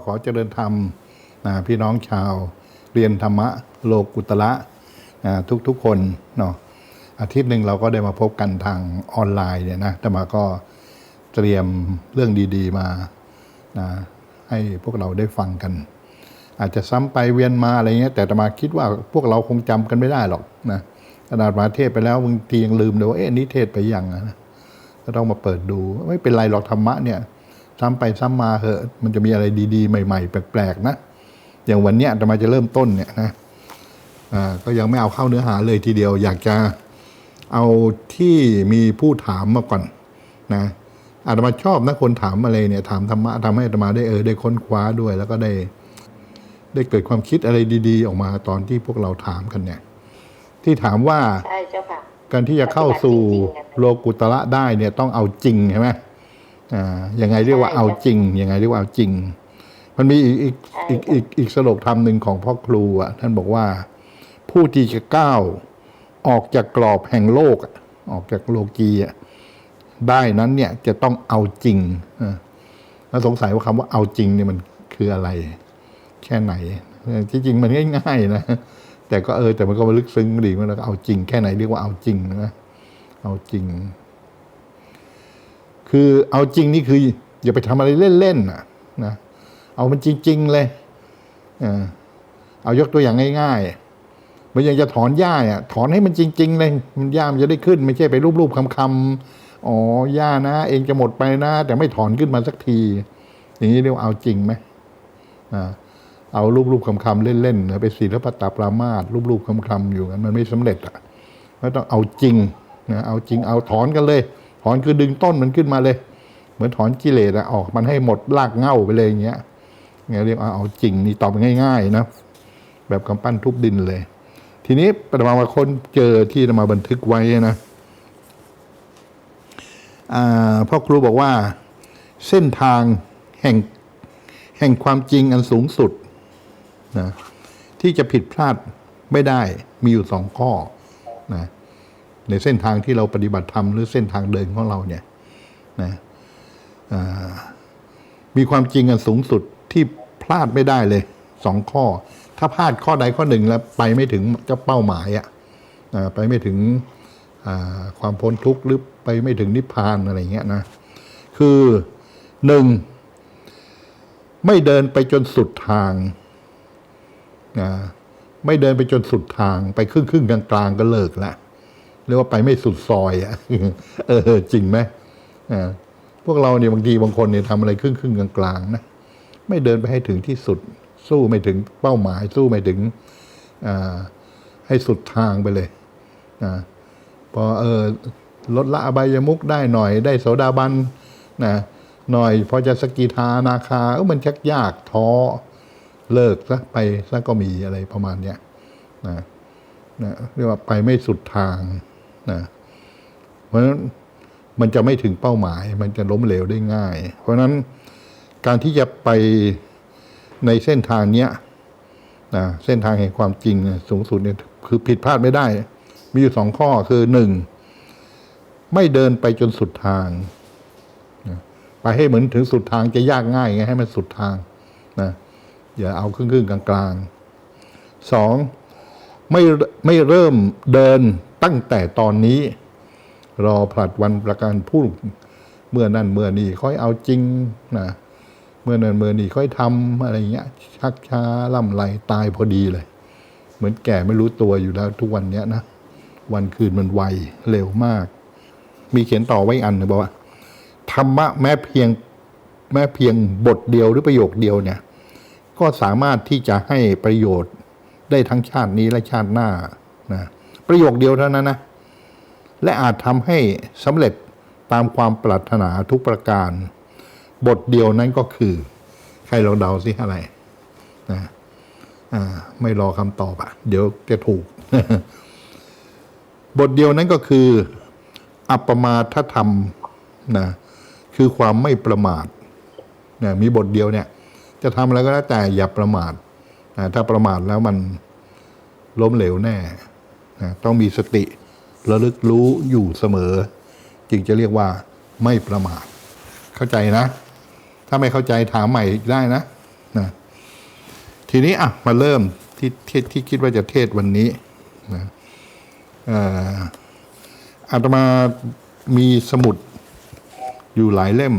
็ขอเจริญธรรมนะพี่น้องชาว เรียนธรรมะโลกุตระนะทุกๆคนเนาะอาทิตย์หนึ่งเราก็ได้มาพบกันทางออนไลน์เนี่ยนะแต่มาก็เตรียมเรื่องดีๆมานะให้พวกเราได้ฟังกัน อาจจะซ้ำไปเวียนมาอะไรเงี้ยแต่อาตมาคิดว่าพวกเราคงจำกันไม่ได้หรอกนะขนาดมาเทศไปแล้วบางทียังลืมเลยว่าเอ๊ะอันนี้เทศไปยังนะก็ต้องมาเปิดดูไม่เป็นไรหรอกธรรมะเนี่ย ซ้ำไปซ้ำมาเหอะ มันจะมีอะไรดีๆ ใหม่ๆ แปลกๆนะ อย่างวันเนี้ยอาตมาจะเริ่มต้นเนี่ยนะอ่าก็ยังไม่เอาเข้าเนื้อหาเลยทีเดียว อยากจะเอาที่มีผู้ถามมาก่อนนะอาตมาชอบนะคนถามอะไรเนี่ยถามธรรมะทำให้อาตมาได้เออได้ค้นคว้าด้วย แล้วก็ได้ ได้เกิดความคิดอะไรดี ๆ ออกมาตอนที่พวกเราถามกันเนี่ย ที่ถามว่าใช่เจ้าค่ะการที่จะเข้าสู่โลกุตระได้เนี่ยต้องเอาจริงใช่ไหม อ่ายังไงเรียกว่าเอาจริงยังไงเรียกว่าเอาจริง มันมีอีกอีกอีกอีกอีกสโลกธรรมหนึ่งของพ่อครูอะ ท่านบอกว่า ผู้ที่จะก้าวออกจากกรอบแห่งโลกอะออกจากโลกีอะได้นั้นเนี่ยจะต้องเอาจริงอะแล้วสงสัยว่าคำว่าเอาจริงเนี่ยมันคืออะไร แค่ไหนเออที่จริงมันง่ายๆนะแต่ก็เออแต่มันก็มาลึกซึ้งดีมันก็เอาจริงแค่ไหนเรียกว่าเอาจริงนะเอาจริง คือเอาจริงนี่คือ อย่าไปทำอะไรเล่นๆนะนะ เอามันจริง ๆ เลยเอายกตัวอย่างง่ายๆมันยังจะถอนหญ้าอะถอนให้มันจริง ๆ เลยมันหญ้ามันจะได้ขึ้น ไม่ใช่ไปรูปๆคำๆอ๋อหญ้านะ เองจะหมดไปนะ แต่ไม่ถอนขึ้นมาสักที อย่างนี้เรียกว่าเอาจริงไหมอ่าเอารูปๆคำๆเล่นๆไปศิลปตาปรามาสรูปๆคำๆอยู่กันมันไม่สำเร็จอะไม่ต้องเอาจริงนะเอาจริงเอาถอนกันเลย ถอนคือดึงต้นมันขึ้นมาเลย เหมือนถอนกิเลสอออกมันให้หมดรากเหง้าไปเลยอย่างเงี้ยเนี่ยเรียกว่าเอาจริงนี่ตอบง่าย ๆ นะ แบบกำปั้นทุบดินเลย ทีนี้ปรมามาคนเจอที่มาบันทึกไว้นะพ่อครูบอกว่าเส้นทางแห่งแห่งความจริงอันสูงสุดนะที่จะผิดพลาดไม่ได้มีอยู่สองข้อนะ ในเส้นทางที่เราปฏิบัติธรรมหรือเส้นทางเดินของเราเนี่ยนะมีความจริงอันสูงสุดที่พลาดไม่ได้เลยสองข้อ ถ้าพลาดข้อใดข้อหนึ่งแล้วไปไม่ถึงเจ้าเป้าหมายอะ่ะไปไม่ถึงความพ้นทุกข์หรือไปไม่ถึงนิพพานอะไรเงี้ยนะคือหนึ่งไม่เดินไปจนสุดทางนะไม่เดินไปจนสุดทาง ไปครึ่งครึ่งกลางกลางก็เลิกละ เรียกว่าไปไม่สุดซอยอะเออจริงไหมอ่าพวกเราเนี่ยบางทีบางคนเนี่ยทำอะไรครึ่งครึ่งกลางกลางๆนะไม่เดินไปให้ถึงที่สุด สู้ไม่ถึงเป้าหมาย สู้ไม่ถึงอ่าให้สุดทางไปเลยนะพอเออลดละอบายมุกได้หน่อย ได้โสดาบันนะหน่อยพอจะสกิทานาคาเออมันชักยากท้อเลิกซะไปซะก็มีอะไรประมาณเนี้ยนะนะเรียกว่าไปไม่สุดทาง นะเพราะฉะนั้นมันจะไม่ถึงเป้าหมาย มันจะล้มเหลวได้ง่าย เพราะฉะนั้นการที่จะไปในเส้นทางเนี้ยนะเส้นทางแห่งความจริงสูงสุดเนี่ยคือผิดพลาดไม่ได้ มีอยู่สองข้อคือหนึ่งไม่เดินไปจนสุดทางไปให้เหมือนถึงสุดทางจะยากง่ายไงให้มันสุดทางนะอย่าเอาครึ่งๆกลางกลางๆสองไม่ไม่เริ่มเดิน ตั้งแต่ตอนนี้ รอผลัดวันประกันพรุ่งเมื่อนั่นเมื่อนี้ค่อยเอาจริงนะเมื่อนั่นเมื่อนี้ค่อยทำอะไรเงี้ย ชักช้าล่ำไหลตายพอดีเลย เหมือนแก่ไม่รู้ตัวอยู่แล้วทุกวันเนี้ยนะวันคืนมันไวเร็วมาก มีเขียนต่อไว้อันนึงบอกว่าธรรมะแม้เพียงแม้เพียงบทเดียวหรือประโยคเดียวเนี่ย ก็สามารถที่จะให้ประโยชน์ได้ทั้งชาตินี้และชาติหน้านะ ประโยคเดียวเท่านั้นนะ และอาจทำให้สำเร็จตามความปรารถนาทุกประการ บทเดียวนั้นก็คือ ใครลองเดาสิอะไรนะอ่าไม่รอคำตอบอะเดี๋ยวจะถูก บทเดียวนั้นก็คือ อัปปมาทธรรมนะคือความไม่ประมาทนะมีบทเดียวเนี่ย จะทำอะไรก็แล้วแต่อย่าประมาทนะถ้าประมาทแล้วมันล้มเหลวแน่ นะต้องมีสติระลึกรู้อยู่เสมอ จึงจะเรียกว่าไม่ประมาทเข้าใจนะ ถ้าไม่เข้าใจถามใหม่อีกได้นะนะ ทีนี้อะมาเริ่มที่ที่ที่คิดว่าจะเทศวันนี้นะเอ่ออาตมามีสมุดอยู่หลายเล่ม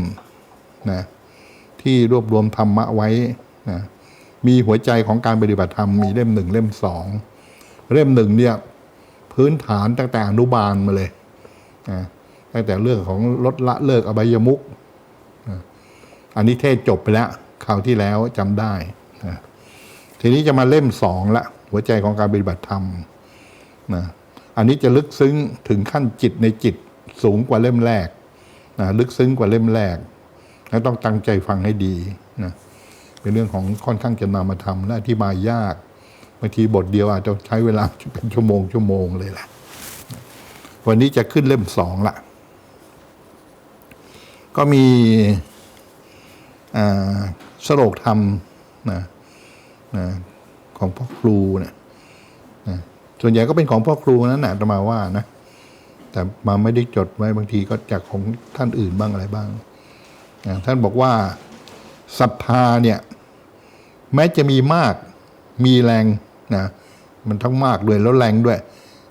นะที่รวบรวมธรรมะไว้นะมีหัวใจของการปฏิบัติธรรมมีเล่มหนึ่งเล่มสอง เล่มหนึ่งเนี่ย พื้นฐานตั้งแต่อนุบาลมาเลยนะตั้งแต่เรื่องของลดละเลิกอบายมุกนะอันนี้เทศจบไปแล้วคราวที่แล้วจำได้นะทีนี้จะมาเล่มสองละหัวใจของการปฏิบัติธรรมนะอันนี้จะลึกซึ้งถึงขั้นจิตในจิตสูงกว่าเล่มแรกนะลึกซึ้งกว่าเล่มแรกและต้องตั้งใจฟังให้ดีนะเป็นเรื่องของค่อนข้างจะนำมาทำและที่มายยาก บางทีบทเดียวอาจจะใช้เวลาเป็นชั่วโมงชั่วโมงเลยแหละวันนี้จะขึ้นเล่มสองละก็มีสโลกธรรมนะนะของพ่อครูเนี่ยนะส่วนใหญ่ก็เป็นของพ่อครูนั่นแหละจะมาว่านะ แต่มาไม่ได้จดไว้บางทีก็จากของท่านอื่นบ้างอะไรบ้างนะท่านบอกว่าศรัทธาเนี่ย แม้จะมีมากมีแรง นะมันทั้งมากด้วยแล้วแรงด้วย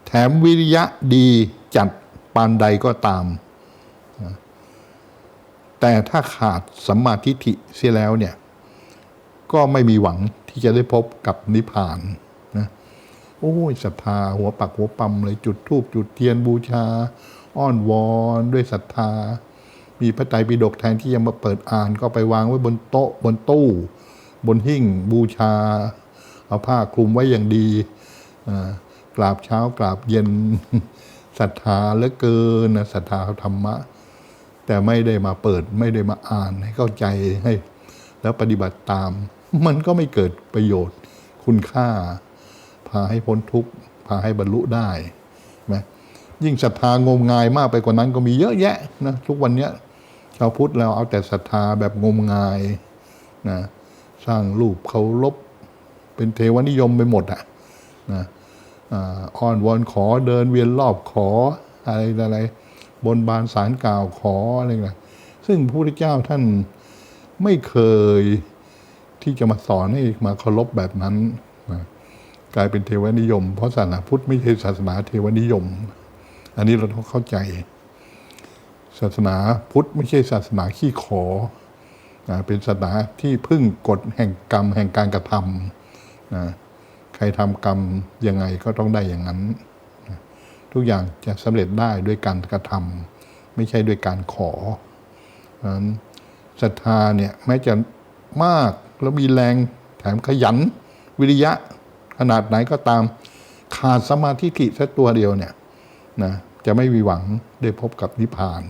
แถมวิริยะดีจัดปานใดก็ตาม แต่ถ้าขาดสัมมาทิฏฐิเสียแล้วเนี่ย ก็ไม่มีหวังที่จะได้พบกับนิพพานนะโอ้ยศรัทธาหัวปักหัวปั๊มเลยจุดธูปจุดเทียนบูชา อ้อนวอนด้วยศรัทธา มีพระไตรปิฎกแทนที่จะมาเปิดอ่านก็ไปวางไว้บนโต๊ะบนตู้ บนหิ้งบูชา เอาผ้าคลุมไว้อย่างดีกราบเช้ากราบเย็นศรัทธาเหลือเกินนะศรัทธาธรรมะ แต่ไม่ได้มาเปิดไม่ได้มาอ่านให้เข้าใจให้ แล้วปฏิบัติตาม มันก็ไม่เกิดประโยชน์คุณค่า พาให้พ้นทุกข์ พาให้บรรลุได้ไหมยิ่งศรัทธางมงายมากไปกว่านั้นก็มีเยอะแยะนะทุกวันเนี้ยชาวพุทธเราเอาแต่ศรัทธาแบบงมงายนะสร้างรูปเคารพ เป็นเทวนิยมไปหมดอะนะอ้อนวอนขอเดินเวียนรอบขออะไรอะไรบนบานสารกล่าวขออะไรนะซึ่งพระพุทธเจ้าท่านไม่เคยที่จะมาสอนให้มาเคารพแบบนั้นนะกลายเป็นเทวนิยม เพราะศาสนาพุทธไม่ใช่ศาสนาเทวนิยม อันนี้เราต้องเข้าใจ ศาสนาพุทธไม่ใช่ศาสนาขี้ขอ เป็นศาสนาที่พึ่งกฎแห่งกรรมแห่งการกระทำ นะใครทำกรรมยังไงก็ต้องได้อย่างนั้นนะทุกอย่างจะสำเร็จได้ด้วยการกระทำไม่ใช่ด้วยการขอนั้นศรัทธาเนี่ยแม้จะมากแล้วมีแรงแถมขยัน วิริยะขนาดไหนก็ตามขาดสมาธิฐิสักตัวเดียวเนี่ยนะจะไม่มีหวังได้พบกับนิพพาน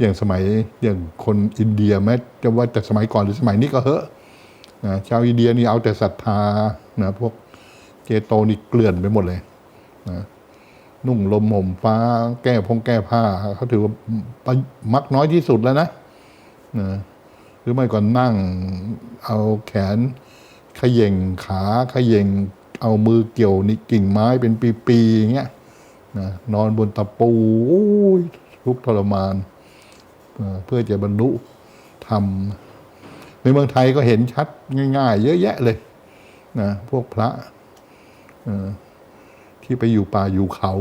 อย่างสมัยอย่างคนอินเดียแม้จะว่าแต่สมัยก่อนหรือสมัยนี้ก็เหอะ นะชาวอินเดียนี่เอาแต่ศรัทธานะพวกเจโตนี่เกลื่อนไปหมดเลยนะนุ่งลมห่มฟ้า แก้พงแก้ผ้าเขาถือว่ามักน้อยที่สุดแล้วนะนะหรือไม่ก็นั่งเอาแขนขย่งขาขย่งเอามือเกี่ยวนี่กิ่งไม้เป็นปีๆอย่างเงี้ยนะนอนบนตะปูทุกทรมานเอ่อเพื่อจะบรรลุธรรม ในเมืองไทยก็เห็นชัดง่าย ๆ เยอะแยะเลยนะพวกพระที่ไปอยู่ป่าอยู่เขา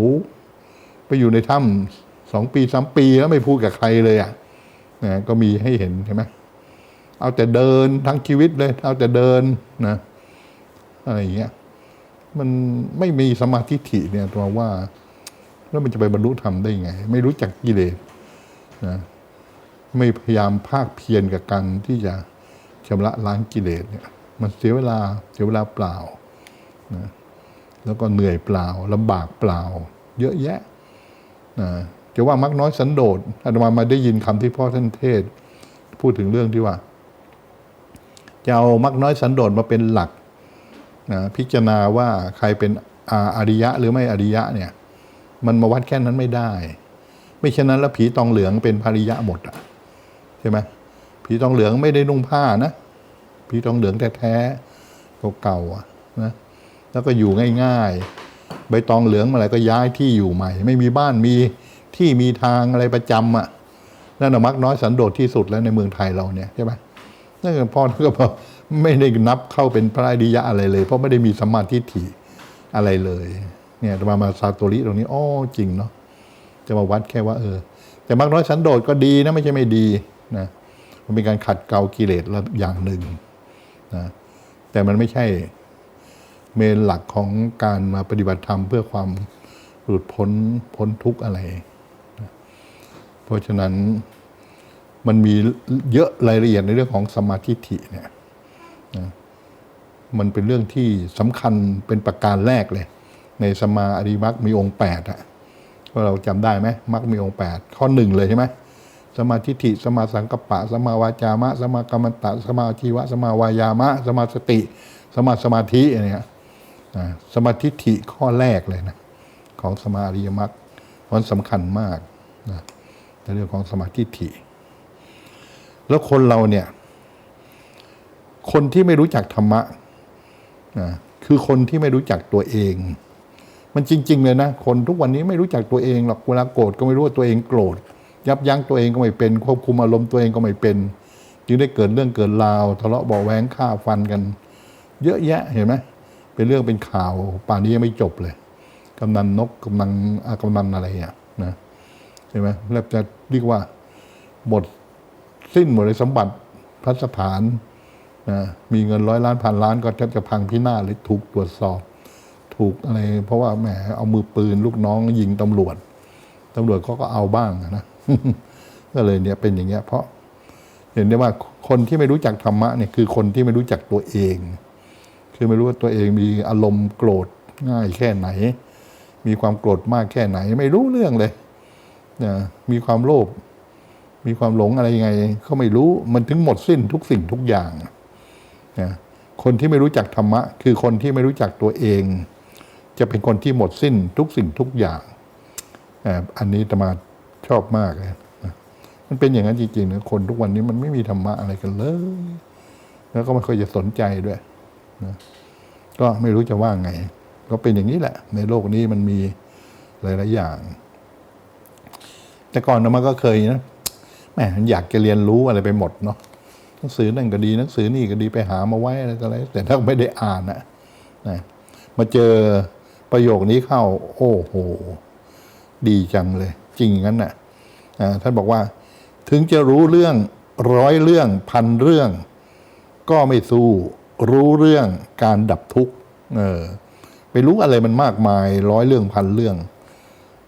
ไปอยู่ในถ้ำสองปีสามปีแล้วไม่พูดกับใครเลยอะนะก็มีให้เห็นใช่ไหมเอาแต่เดินทั้งชีวิตเลย เอาแต่เดินนะอะไรอย่างเงี้ยมันไม่มีสมาธิฐิเนี่ยตัวว่า แล้วมันจะไปบรรลุธรรมได้ไง ไม่รู้จักกิเลสนะไม่พยายามภาคเพียรกับการที่จะ ชำระล้างกิเลสเนี่ยมันเสียเวลาเสียเวลาเปล่านะแล้วก็เหนื่อยเปล่าลำบากเปล่า เยอะแยะนะจะว่ามักน้อยสันโดษอาตมามาได้ยินคำที่พ่อท่านเทศ พูดถึงเรื่องที่ว่าจะเอามักน้อยสันโดษมาเป็นหลักนะพิจารณาว่าใครเป็นอาอริยะหรือไม่อริยะเนี่ย มันมาวัดแค่นั้นไม่ได้ ไม่เช่นนั้นแล้วผีตองเหลืองเป็นภริยะหมดอะใช่ไหม ผีตองเหลืองไม่ได้นุ่งผ้านะผีตองเหลืองแท้ๆเก่าๆอะนะแล้วก็อยู่ง่ายๆ ใบตองเหลืองเมื่อไหร่ก็ย้ายที่อยู่ใหม่ ไม่มีบ้านมีที่มีทางอะไรประจำอะนั่นมักน้อยสันโดษที่สุดแล้วในเมืองไทยเราเนี่ยใช่ไหมนั่นก็พ่อก็บอกไม่ได้นับเข้าเป็นพระอริยะอะไรเลย เพราะไม่ได้มีสัมมาทิฏฐิอะไรเลยเนี่ยจะมามาซาโตริตรงนี้อ้อจริงเนาะจะมาวัดแค่ว่าเออแต่มักน้อยสันโดษก็ดีนะไม่ใช่ไม่ดีนะ มันเป็นการขัดเกลากิเลสระอย่างหนึ่งนะแต่มันไม่ใช่เมนหลักของการมาปฏิบัติธรรมเพื่อความหลุดพ้นพ้นทุกข์อะไรนะเพราะฉะนั้นมันมีเยอะรายละเอียดในเรื่องของสมาธิฐิเนี่ยนะมันเป็นเรื่องที่สำคัญเป็นประการแรกเลย ในสมาอริมักมีองค์แปดอะว่าเราจำได้ไหมมักมีองค์แปดข้อหนึ่งเลยใช่ไหม สมาธิฐิสมาสังกัปปะ สมาวาจามะ สมากรรมตะ สมาชีวะ สมาวายามะ สมาสติ สมาสมาธิอะไรเงี้ยสมาธิฐิข้อแรกเลยนะของสมาอริยมรรคมันสำคัญมากนะในเรื่องของสมาธิฐิ แล้วคนเราเนี่ย คนที่ไม่รู้จักธรรมะนะคือคนที่ไม่รู้จักตัวเอง มันจริง ๆ เลยนะ คนทุกวันนี้ไม่รู้จักตัวเองหรอกเวลาโกรธก็ไม่รู้ว่าตัวเองโกรธ ยับยั้งตัวเองก็ไม่เป็น ควบคุมอารมณ์ตัวเองก็ไม่เป็น จึงได้เกิดเรื่องเกิดราวทะเลาะเบาะแว้งฆ่าฟันกัน เยอะแยะเห็นไหมเป็นเรื่องเป็นข่าวป่านนี้ยังไม่จบเลยกำนันนกกำนันอากำนันอะไรอะนะใช่ไหมแล้วจะเรียกว่าหมดสิ้นหมดเลยสมบัติพระสถานนะมีเงินร้อยล้านพันล้านก็แทบจะพังพินาศเลยถูกตรวจสอบ ถูกอะไร เพราะว่าแหมเอามือปืนลูกน้องยิงตำรวจตำรวจเขาก็เอาบ้างนะ ก็เลยเนี่ยเป็นอย่างเงี้ยเพราะเห็นได้ว่าคนที่ไม่รู้จักธรรมะเนี่ยคือคนที่ไม่รู้จักตัวเอง คือไม่รู้ว่าตัวเองมีอารมณ์โกรธง่ายแค่ไหน มีความโกรธมากแค่ไหน ไม่รู้เรื่องเลยนะมีความโลภมีความหลงอะไรยังไงเขาไม่รู้มันถึงหมดสิ้นทุกสิ่งทุกอย่างนะคนที่ไม่รู้จักธรรมะ คือคนที่ไม่รู้จักตัวเอง จะเป็นคนที่หมดสิ้นทุกสิ่งทุกอย่างอันนี้ตมา ชอบมากเลยนะมันเป็นอย่างนั้นจริงๆนะคนทุกวันนี้มันไม่มีธรรมะอะไรกันเลย แล้วก็ไม่ค่อยจะสนใจด้วยก็ไม่รู้จะว่าไง ก็เป็นอย่างนี้แหละ ในโลกนี้มันมีหลายๆอย่าง แต่ก่อนนะมันก็เคยนะแหมอยากจะเรียนรู้อะไรไปหมดเนาะหนังสือนั่นก็ดีหนังสือนี่ก็ดีไปหามาไว้อะไรต่ออะไร แต่ถ้าไม่ได้อ่านนะนะมาเจอประโยคนี้เข้า โอ้โห ดีจังเลย จริงอย่างนั้นน่ะอ่าท่านบอกว่า ถึงจะรู้เรื่องร้อยเรื่องพันเรื่อง ก็ไม่สู้รู้เรื่องการดับทุกข์เออไปรู้อะไรมันมากมายร้อยเรื่องพันเรื่อง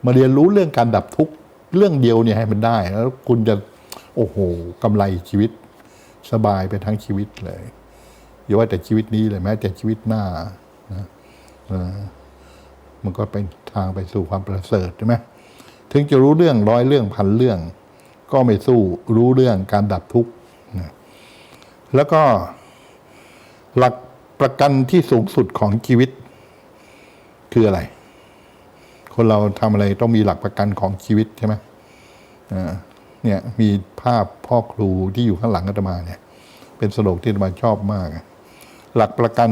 มาเรียนรู้เรื่องการดับทุกข์เรื่องเดียวเนี่ยให้มันได้ แล้วคุณจะโอ้โหกำไรชีวิต สบายไปทั้งชีวิตเลยอย่าว่าแต่ชีวิตนี้เลยแม้แต่ชีวิตหน้านะมันก็เป็นทางไปสู่ความประเสริฐใช่ไหม ถึงจะรู้เรื่องร้อยเรื่องพันเรื่อง ก็ไม่สู้รู้เรื่องการดับทุกข์นะแล้วก็หลักประกันที่สูงสุดของชีวิต คืออะไร คนเราทำอะไรต้องมีหลักประกันของชีวิตใช่ไหมเนี่ยมีภาพพ่อครูที่อยู่ข้างหลังอาตมาเนี่ย เป็นสโลกที่อาตมาชอบมาก หลักประกัน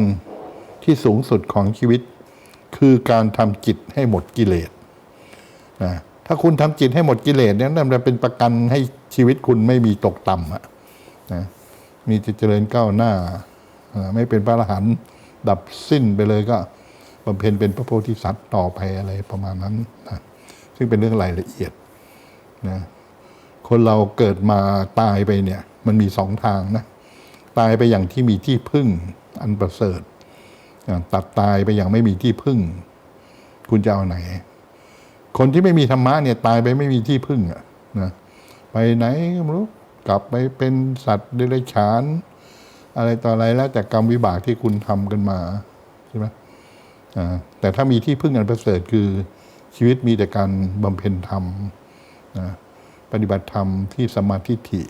ที่สูงสุดของชีวิต คือการทำจิตให้หมดกิเลสนะ ถ้าคุณทำจิตให้หมดกิเลสเนี่ยนั่นจะเป็นประกันให้ชีวิตคุณไม่มีตกต่ำอะนะมีจะเจริญก้าวหน้า ไม่เป็นพระอรหันต์ดับสิ้นไปเลยก็บำเพ็ญเป็นพระโพธิสัตว์ต่อไปอะไรประมาณนั้นนะซึ่งเป็นเรื่องรายละเอียดนะคนเราเกิดมาตายไปเนี่ย มันมีสองทางนะตายไปอย่างที่มีที่พึ่งอันประเสริฐตัดตายไปอย่างไม่มีที่พึ่ง คุณจะเอาไหน คนที่ไม่มีธรรมะเนี่ยตายไปไม่มีที่พึ่งอะนะไปไหนก็ไม่รู้กลับไปเป็นสัตว์เดรัจฉาน อะไรต่ออะไรแล้วแต่กรรมวิบากที่คุณทำกันมาใช่ไหมอ่าแต่ถ้ามีที่พึ่งอันประเสริฐคือชีวิตมีแต่การบำเพ็ญธรรมนะปฏิบัติธรรมที่สมาธิฐิ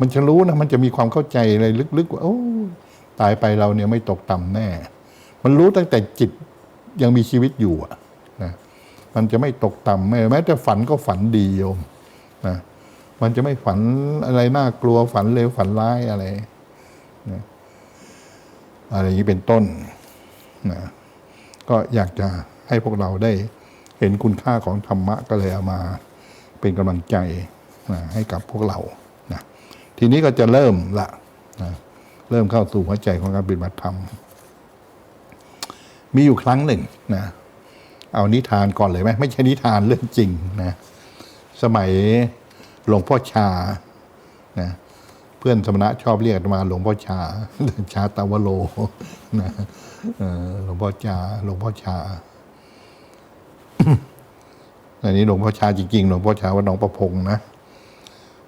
มันจะรู้นะมันจะมีความเข้าใจอะไรลึกๆว่าโอ้ตายไปเราเนี่ยไม่ตกต่ำแน่ มันรู้ตั้งแต่จิตยังมีชีวิตอยู่อะ มันจะไม่ตกต่ำแม้แม้แต่ฝันก็ฝันดีโยมนะมันจะไม่ฝันอะไรน่ากลัวฝันเลวฝันร้ายอะไรนะอะไรอย่างนี้เป็นต้นนะก็อยากจะให้พวกเราได้เห็นคุณค่าของธรรมะก็เลยเอามาเป็นกำลังใจนะให้กับพวกเรานะทีนี้ก็จะเริ่มละนะเริ่มเข้าสู่หัวใจของการปฏิบัติธรรม มีอยู่ครั้งหนึ่งนะ เอานิทานก่อนเลยไหมไม่ใช่นิทานเรื่องจริงนะสมัยหลวงพ่อชานะเพื่อนสมณะชอบเรียกมาหลวงพ่อชา ชาตาวโลนะหลวงพ่อชาหลวงพ่อชาอันนี้หลวงพ่อชาจริงๆหลวงพ่อชาวัดหนองประพงนะ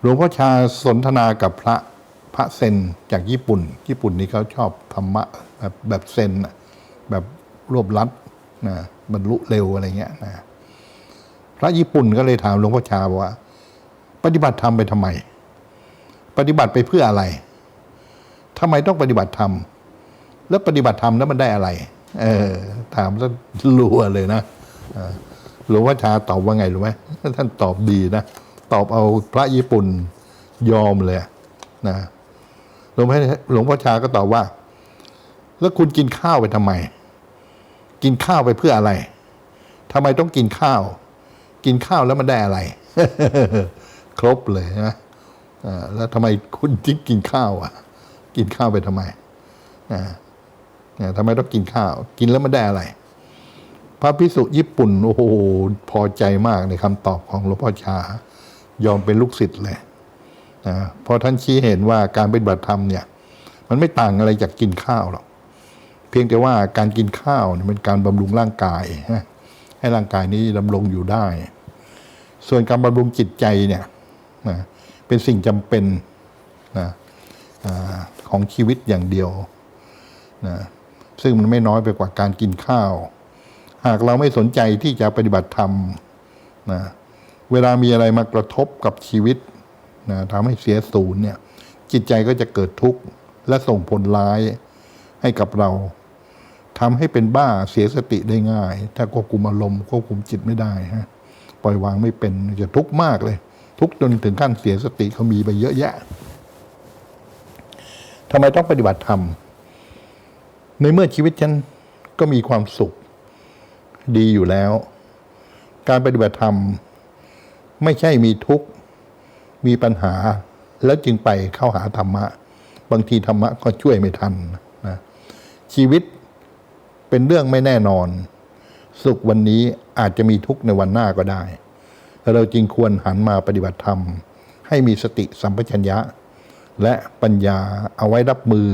หลวงพ่อชาสนทนากับพระพระเซนจากญี่ปุ่น ญี่ปุ่นนี่เขาชอบธรรมะแบบแบบเซนแบบรวบลัด นะบรรลุเร็วอะไรเงี้ยนะพระญี่ปุ่นก็เลยถามหลวงพ่อชาบอกว่า ปฏิบัติธรรมไปทำไม ปฏิบัติไปเพื่ออะไรทำไมต้องปฏิบัติธรรมแล้วปฏิบัติธรรมแล้วมันได้อะไร เออ ถามแล้วรัวเลยนะหลวงพ่อชาตอบว่าไงรู้ไหมท่านตอบดีนะตอบเอาพระญี่ปุ่นยอมเลยนะหลวงพ่อหลวงพ่อชาก็ตอบว่า แล้วคุณกินข้าวไปทำไม กินข้าวไปเพื่ออะไรทำไมต้องกินข้าว กินข้าวแล้วมันได้อะไร ครบเลยนะแล้วทำไมคุณจึงกินข้าวอะ กินข้าวไปทำไมอ่าอ่าทำไมต้องกินข้าว กินแล้วมันได้อะไร พระพิสุญี่ปุ่นโอ้โหพอใจมากในคำตอบของหลวงพ่อชายอมเป็นลูกศิษย์เลยนะพราะท่านชี้เห็นว่าการปฏิบัติธรรมเนี่ย มันไม่ต่างอะไรจากกินข้าวหรอก เพียงแต่ว่าการกินข้าวเนี่ยเป็นการบำรุงร่างกายให้ร่างกายนี้ดำรงอยู่ได้ ส่วนการบำรุงจิตใจเนี่ยนะเป็นสิ่งจำเป็นนะอของชีวิตอย่างเดียวนะซึ่งมันไม่น้อยไปกว่าการกินข้าว หากเราไม่สนใจที่จะปฏิบัติธรรมนะเวลามีอะไรมากระทบกับชีวิตนะทำให้เสียศูนย์เนี่ยจิตใจก็จะเกิดทุกข์และส่งผลร้ายให้กับเรา ทำให้เป็นบ้าเสียสติได้ง่าย ถ้าควบคุมอารมณ์ควบคุมจิตไม่ได้ฮะปล่อยวางไม่เป็นจะทุกข์มากเลย ทุกข์จนถึงขั้นเสียสติเขามีไปเยอะแยะทำไมต้องปฏิบัติธรรมในเมื่อชีวิตฉันก็มีความสุขดีอยู่แล้ว การปฏิบัติธรรม ไม่ใช่มีทุกข์ มีปัญหา แล้วจึงไปเข้าหาธรรมะ บางทีธรรมะก็ช่วยไม่ทันนะชีวิต เป็นเรื่องไม่แน่นอน สุขวันนี้อาจจะมีทุกข์ในวันหน้าก็ได้ เราจึงควรหันมาปฏิบัติธรรม ให้มีสติสัมปชัญญะ และปัญญาเอาไว้รับมือ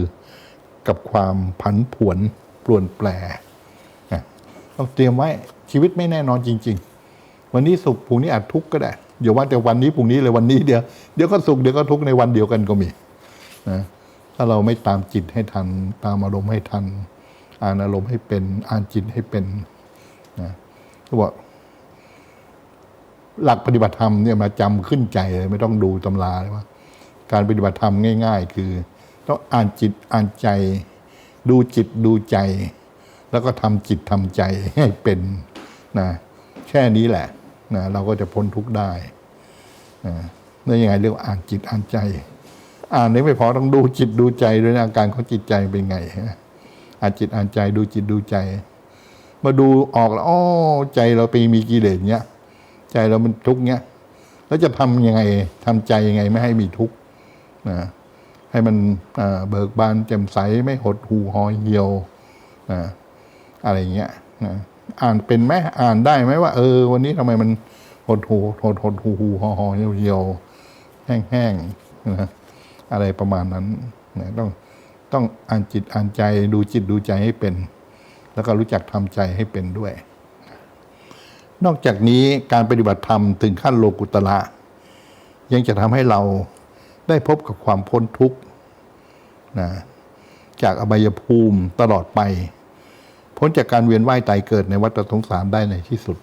กับความผันผวนปรวนแปรต้องเตรียมไว้ชีวิตไม่แน่นอนจริง ๆ วันนี้สุขพรุ่งนี้อาจทุกข์ก็ได้อย่าว่าแต่วันนี้พรุ่งนี้เลยวันนี้เดียวเดี๋ยวก็สุขเดี๋ยวก็ทุกข์ในวันเดียวกันก็มีนะถ้าเราไม่ตามจิตให้ทัน ตามอารมณ์ให้ทัน อ่านอารมณ์ให้เป็น อ่านจิตให้เป็นนะก็บอกหลักปฏิบัติธรรมเนี่ยมาจำขึ้นใจเลยไม่ต้องดูตำราเลยว่า การปฏิบัติธรรมง่าย ๆ คือต้องอ่านจิตอ่านใจ ดูจิตดูใจ แล้วก็ทำจิตทำใจให้เป็นนะแค่นี้แหละนะเราก็จะพ้นทุกข์ได้นะนี่ยังไงเรียกว่าอ่านจิตอ่านใจ อ่านนี้ไม่พอต้องดูจิตดูใจด้วยนะอาการของจิตใจเป็นไงนะ อ่านจิตอ่านใจดูจิตดูใจ มาดูออกแล้วอ๋อใจเราไปมีกิเลสเนี้ย ใจเรามันทุกข์เนี้ยแล้วจะทำยังไงทำใจยังไงไม่ให้มีทุกข์นะให้มันเบิกบานแจ่มใสไม่หดหูหอยเหี่ยวนะอะไรเงี้ยนะอ่านเป็นไหมอ่านได้ไหมว่า เออ วันนี้ทำไมมันหดหูหดหดหูหูหอหอเหี่ยวเหี่ยวแห้งแห้งนะอะไรประมาณนั้นนะต้อง ต้องอ่านจิตอ่านใจดูจิตดูใจให้เป็น แล้วก็รู้จักทำใจให้เป็นด้วย นอกจากนี้การปฏิบัติธรรมถึงขั้นโลกุตละยังจะทำให้เราได้พบกับความพ้นทุกข์นะจากอบายภูมิตลอดไป พ้นจากการเวียนว่ายตายเกิดในวัฏสงสารได้ในที่สุด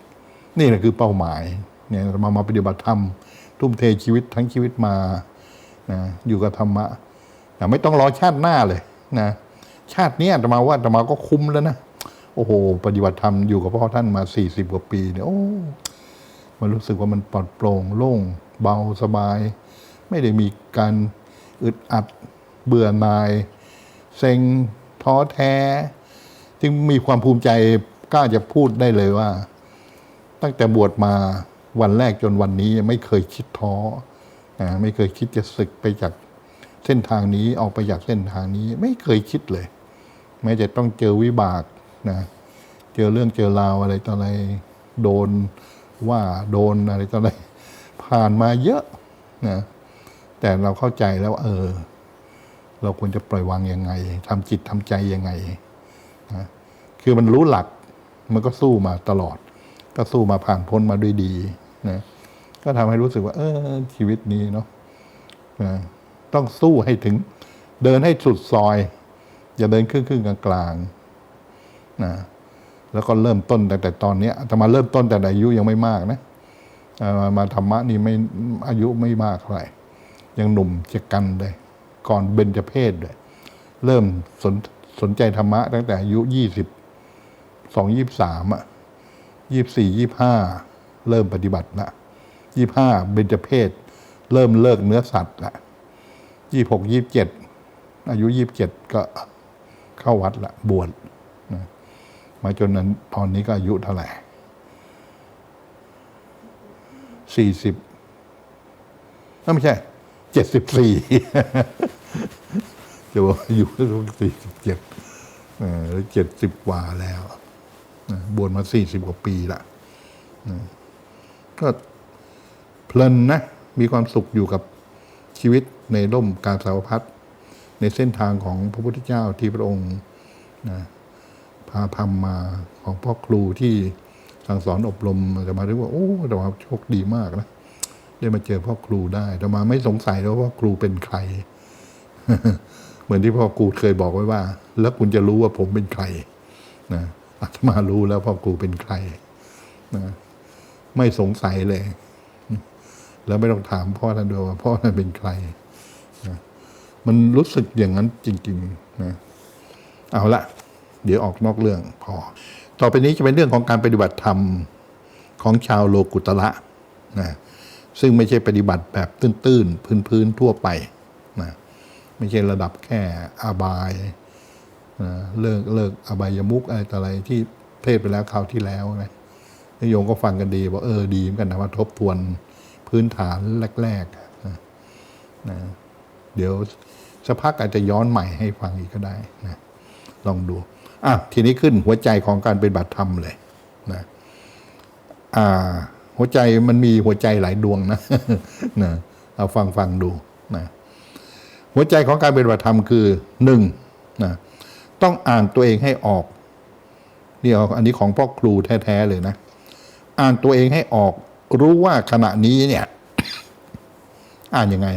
นี่แหละคือเป้าหมายเนี่ยเรามามาปฏิบัติธรรม ทุ่มเทชีวิตทั้งชีวิตมานะอยู่กับธรรมะ ไม่ต้องรอชาติหน้าเลยนะชาตินี้อาตมาว่าอาตมาก็คุ้มแล้วนะโอ้โห ปฏิบัติธรรมอยู่กับพ่อท่านมาสี่สิบกว่าปีเนี่ยโอ้มันรู้สึกว่ามันปลอดโปร่งโล่งเบาสบาย ไม่ได้มีการอึดอัดเบื่อหน่าย เซ็งท้อแท้ จึงมีความภูมิใจกล้าจะพูดได้เลยว่า ตั้งแต่บวชมาวันแรกจนวันนี้ไม่เคยคิดท้อนะไม่เคยคิดจะศึกไปจาก เส้นทางนี้ออกไปจากเส้นทางนี้ไม่เคยคิดเลย แม้จะต้องเจอวิบากนะเจอเรื่องเจอราวอะไรต่ออะไรโดนว่าโดนอะไรต่ออะไรผ่านมาเยอะนะแต่เราเข้าใจแล้วเออ เราควรจะปล่อยวางยังไงทำจิตทำใจยังไงนะคือมันรู้หลักมันก็สู้มาตลอด ก็สู้มาผ่านพ้นมาด้วยดีนะก็ทำให้รู้สึกว่า เออชีวิตนี้เนาะนะ ต้องสู้ให้ถึง เดินให้สุดซอย อย่าเดินครึ่งครึ่งกลางๆนะแล้วก็เริ่มต้นแต่แต่ตอนนี้แต่มาเริ่มต้นแต่อายุยังไม่มากนะมาธรรมะนี่ไม่อายุไม่มากเท่าไหร่ยังหนุ่มจะกันเลย ก่อนเบญจเพศเลยเริ่มสนสนใจธรรมะตั้งแต่อายุยี่สิบสองยี่สามอะยี่สี่ยี่ห้าเริ่มปฏิบัติละยี่ห้าเบญจเพศ เริ่มเลิกเนื้อสัตว์ละ ยี่หกยี่เจ็ดอายุยี่บเจ็ดก็เข้าวัดละบวชนะมาจนนั้นตอนนี้ก็อายุเท่าไหร่สี่สิบไม่ใช่เจ็ดสิบสี่จะบอกว่าอยู่ที่สี่สิบเจ็ดเจ็ดสิบกว่าแล้วบวชมาสี่สิบกว่าปีละก็เพลินนะ มีความสุขอยู่กับ ชีวิตในร่มการสาวพัดในเส้นทางของพระพุทธเจ้าที่พระองค์นะพาทำมาของพ่อครูที่สั่งสอนอบรมจะมาเรียกว่าโอ้แต่ว่าโชคดีมากนะได้มาเจอพ่อครูได้แต่มาไม่สงสัยแล้วว่าครูเป็นใคร เหมือนที่พ่อครูเคยบอกไว้ว่า แล้วคุณจะรู้ว่าผมเป็นใครนะอาตมารู้แล้วพ่อครูเป็นใครนะไม่สงสัยเลย แล้วไม่ต้องถามพ่อท่านด้วยว่าพ่อท่านเป็นใครนะมันรู้สึกอย่างนั้นจริงๆนะเอาละเดี๋ยวออกนอกเรื่องพอ ต่อไปนี้จะเป็นเรื่องของการปฏิบัติธรรมของชาวโลกุตระนะซึ่งไม่ใช่ปฏิบัติแบบตื้นๆ พื้นๆ ทั่วไปนะไม่ใช่ระดับแค่อาบายนะเลิกเลิกอบายมุกอะไรต่ออะไรที่เทศไปแล้วคราวที่แล้วนะโยมก็ฟังกันดีบอกเออดีเหมือนกันนะมาทบทวน พื้นฐานแรกๆนะนะเดี๋ยวสักพักอาจจะย้อนใหม่ให้ฟังอีกก็ได้นะลองดูอะทีนี้ขึ้นหัวใจของการเป็นบัตรธรรมเลยนะอ่าหัวใจมันมีหัวใจหลายดวงนะนะเอาฟังฟังดูนะหัวใจของการเป็นบัตรธรรมคือหนึ่งนะต้องอ่านตัวเองให้ออกนี่อันนี้ของพ่อครูแท้ๆเลยนะ อ่านตัวเองให้ออก รู้ว่าขณะนี้เนี่ย อ่านยังไง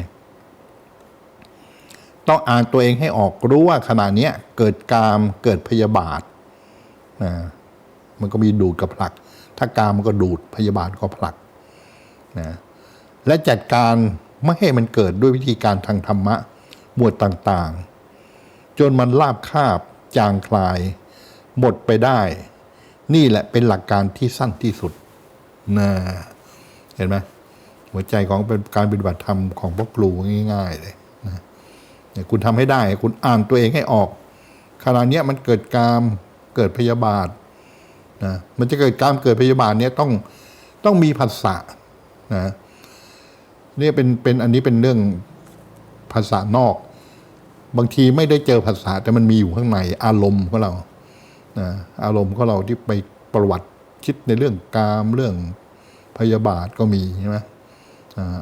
ต้องอ่านตัวเองให้ออกรู้ว่าขณะนี้เกิดกามเกิดพยาบาทนะมันก็มีดูดกับผลัก ถ้ากามมันก็ดูดพยาบาทก็ผลักนะและจัดการไม่ให้มันเกิดด้วยวิธีการทางธรรมะ หมวดต่างๆ จนมันลาบคาบ จางคลาย หมดไปได้ นี่แหละเป็นหลักการที่สั้นที่สุดนะ เห็นไหมหัวใจของเป็นการปฏิบัติธรรมของพ่อครูง่ายๆเลยนะยคุณทำให้ได้ คุณอ่านตัวเองให้ออกขณะนี้มันเกิดกามเกิดพยาบาทนะมันจะเกิดกามเกิดพยาบาทเนี่ยต้องต้องมีภาษานะเนี่ยเป็นเป็นอันนี้เป็นเรื่องภาษานอก บางทีไม่ได้เจอภาษาแต่มันมีอยู่ข้างในอารมณ์ของเรานะอารมณ์ของเราที่ไปประวัติคิดในเรื่องกามเรื่อง พยาบาทก็มีใช่ไหม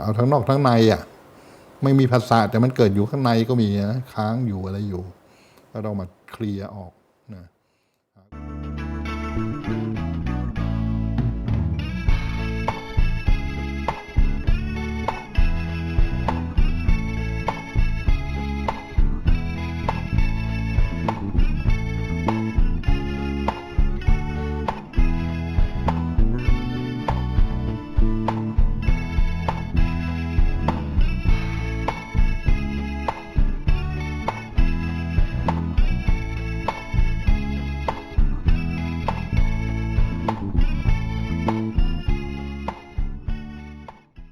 เอาทั้งนอกทั้งในอะไม่มีภาษาแต่มันเกิดอยู่ข้างในก็มีนะค้างอยู่อะไรอยู่ ก็ต้องมาเคลียร์ออกนะ